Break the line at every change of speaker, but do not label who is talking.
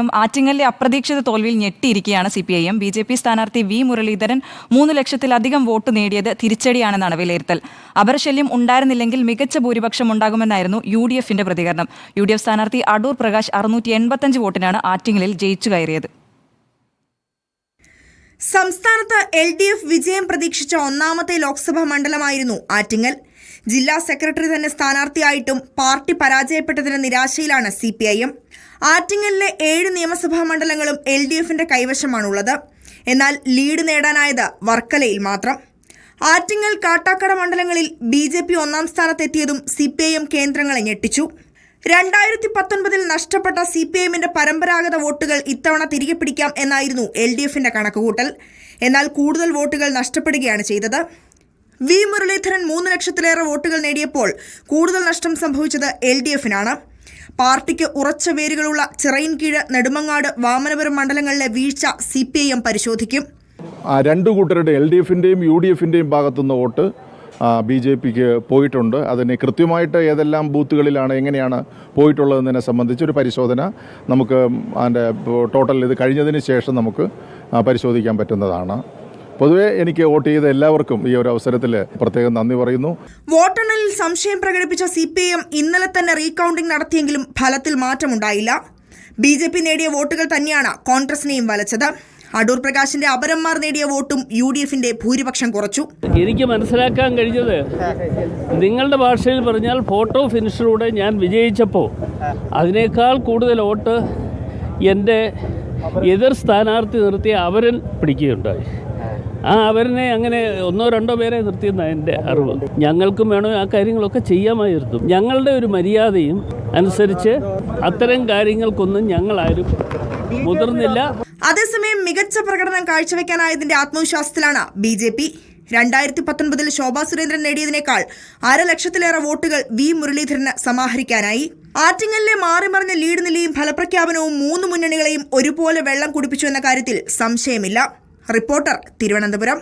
ും ആറ്റിങ്ങലിലെ അപ്രതീക്ഷിത തോൽവിയിൽ ഞെട്ടിയിരിക്കുകയാണ് C P I M. B J P സ്ഥാനാർത്ഥി വി മുരളീധരൻ മൂന്ന് ലക്ഷത്തിലധികം വോട്ട് നേടിയത് തിരിച്ചടിയാണെന്നാണ് വിലയിരുത്തൽ. അപരശല്യം ഉണ്ടായിരുന്നില്ലെങ്കിൽ മികച്ച ഭൂരിപക്ഷം ഉണ്ടാകുമെന്നായിരുന്നു യു ഡി എഫിന്റെ പ്രതികരണം. യു ഡി എഫ് സ്ഥാനാർത്ഥി അടൂർ പ്രകാശ് അറുന്നൂറ്റി എൺപത്തഞ്ച് വോട്ടിനാണ് ആറ്റിങ്ങലിൽ ജയിച്ചു കയറിയത്.
സംസ്ഥാനത്ത് എൽ ഡി എഫ് വിജയം പ്രതീക്ഷിച്ച ഒന്നാമത്തെ ലോക്സഭാ മണ്ഡലമായിരുന്നു ആറ്റിങ്ങൽ. ജില്ലാ സെക്രട്ടറി തന്നെ സ്ഥാനാർത്ഥിയായിട്ടും പാർട്ടി പരാജയപ്പെട്ടതിന് നിരാശയിലാണ് സി പി ഐ എം ആറ്റിങ്ങലിലെ ഏഴ് നിയമസഭാ മണ്ഡലങ്ങളും എൽ ഡി എഫിന്റെ കൈവശമാണുള്ളത്. എന്നാൽ ലീഡ് നേടാനായത് വർക്കലയിൽ മാത്രം. ആറ്റിങ്ങൽ കാട്ടാക്കട മണ്ഡലങ്ങളിൽ ബി ജെ പി ഒന്നാം സ്ഥാനത്തെത്തിയതും സി പി ഐ എം കേന്ദ്രങ്ങളെ ഞെട്ടിച്ചു. രണ്ടായിരത്തി പത്തൊൻപതിൽ നഷ്ടപ്പെട്ട സി പി എമ്മിന്റെ പരമ്പരാഗത വോട്ടുകൾ ഇത്തവണ തിരികെ പിടിക്കാം എന്നായിരുന്നു എൽ ഡി എഫിന്റെ കണക്കുകൂട്ടൽ. എന്നാൽ കൂടുതൽ വോട്ടുകൾ നഷ്ടപ്പെടുകയാണ് ചെയ്തത്. വി. മുരളീധരൻ മൂന്ന് ലക്ഷത്തിലേറെ വോട്ടുകൾ നേടിയപ്പോൾ കൂടുതൽ നഷ്ടം സംഭവിച്ചത് എൽ ഡി എഫിനാണ്. പാർട്ടിക്ക് ഉറച്ച വേരുകളുള്ള ചിറയിൻകീഴ് നെടുമങ്ങാട് വാമനപുരം മണ്ഡലങ്ങളിലെ വീഴ്ച സി പി ഐ എം പരിശോധിക്കും.
രണ്ടു കൂട്ടരുടെ എൽ ഡി എഫിന്റെയും യു ഡി എഫിന്റെയും ഭാഗത്തുനിന്ന് വോട്ട് ബി ജെ പിക്ക് പോയിട്ടുണ്ട്. അതിന് കൃത്യമായിട്ട് ഏതെല്ലാം ബൂത്തുകളിലാണ് എങ്ങനെയാണ് പോയിട്ടുള്ളതെന്നതിനെ സംബന്ധിച്ച് ഒരു പരിശോധന നമുക്ക് അതിന്റെ ടോട്ടൽ ഇത് കഴിഞ്ഞതിന് ശേഷം നമുക്ക് പരിശോധിക്കാൻ പറ്റുന്നതാണ്. പൊതുവേ എനിക്ക് വോട്ട് ചെയ്ത എല്ലാവർക്കും ഈ ഒരു അവസരത്തിൽ പ്രത്യേകം നന്ദി പറയുന്നു.
വോട്ടെണ്ണലിൽ സംശയം പ്രകടിപ്പിച്ച സി പി എം ഇന്നലെ തന്നെ റീകൗണ്ടിംഗ് നടത്തിയെങ്കിലും ഫലത്തിൽ മാറ്റമുണ്ടായില്ല. ബി ജെ പി നേടിയ വോട്ടുകൾ തന്നെയാണ് കോൺഗ്രസിനെയും വലച്ചത്. അടൂർ പ്രകാശിന്റെ അപരന്മാർ നേടിയ വോട്ടും യു ഡി എഫിന്റെ ഭൂരിപക്ഷം കുറച്ചു.
എനിക്ക് മനസ്സിലാക്കാൻ കഴിഞ്ഞത് നിങ്ങളുടെ ഭാഷയിൽ പറഞ്ഞാൽ ഫോട്ടോ ഫിനിഷിലൂടെ ഞാൻ വിജയിച്ചപ്പോൾ അതിനേക്കാൾ കൂടുതൽ വോട്ട് എന്റെ എതിർ സ്ഥാനാർത്ഥി നിർത്തിയ അവരൻ പിടിക്കുകയുണ്ടായി. ആ അവരനെ അങ്ങനെ ഒന്നോ രണ്ടോ പേരെ നിർത്തിയെന്നാണ് എന്റെ അറിവ്. ഞങ്ങൾക്കും വേണോ ആ കാര്യങ്ങളൊക്കെ ചെയ്യാമായിരുന്നു. ഞങ്ങളുടെ ഒരു മര്യാദയും അനുസരിച്ച് അത്തരം കാര്യങ്ങൾക്കൊന്നും ഞങ്ങളാരും മുതിർന്നില്ല.
അതേസമയം മികച്ച പ്രകടനം കാഴ്ചവെക്കാനായതിന്റെ ആത്മവിശ്വാസത്തിലാണ് ബി ജെ പി. രണ്ടായിരത്തി പത്തൊൻപതിൽ ശോഭാ സുരേന്ദ്രൻ നേടിയതിനേക്കാൾ അരലക്ഷത്തിലേറെ വോട്ടുകൾ വി മുരളീധരന് സമാഹരിക്കാനായി. ആറ്റിങ്ങലിലെ മാറിമറിഞ്ഞ ലീഡ് നിലയും ഫലപ്രഖ്യാപനവും മൂന്ന് മുന്നണികളെയും ഒരുപോലെ വെള്ളം കുടിപ്പിച്ചു എന്ന കാര്യത്തിൽ സംശയമില്ല. റിപ്പോർട്ടർ തിരുവനന്തപുരം.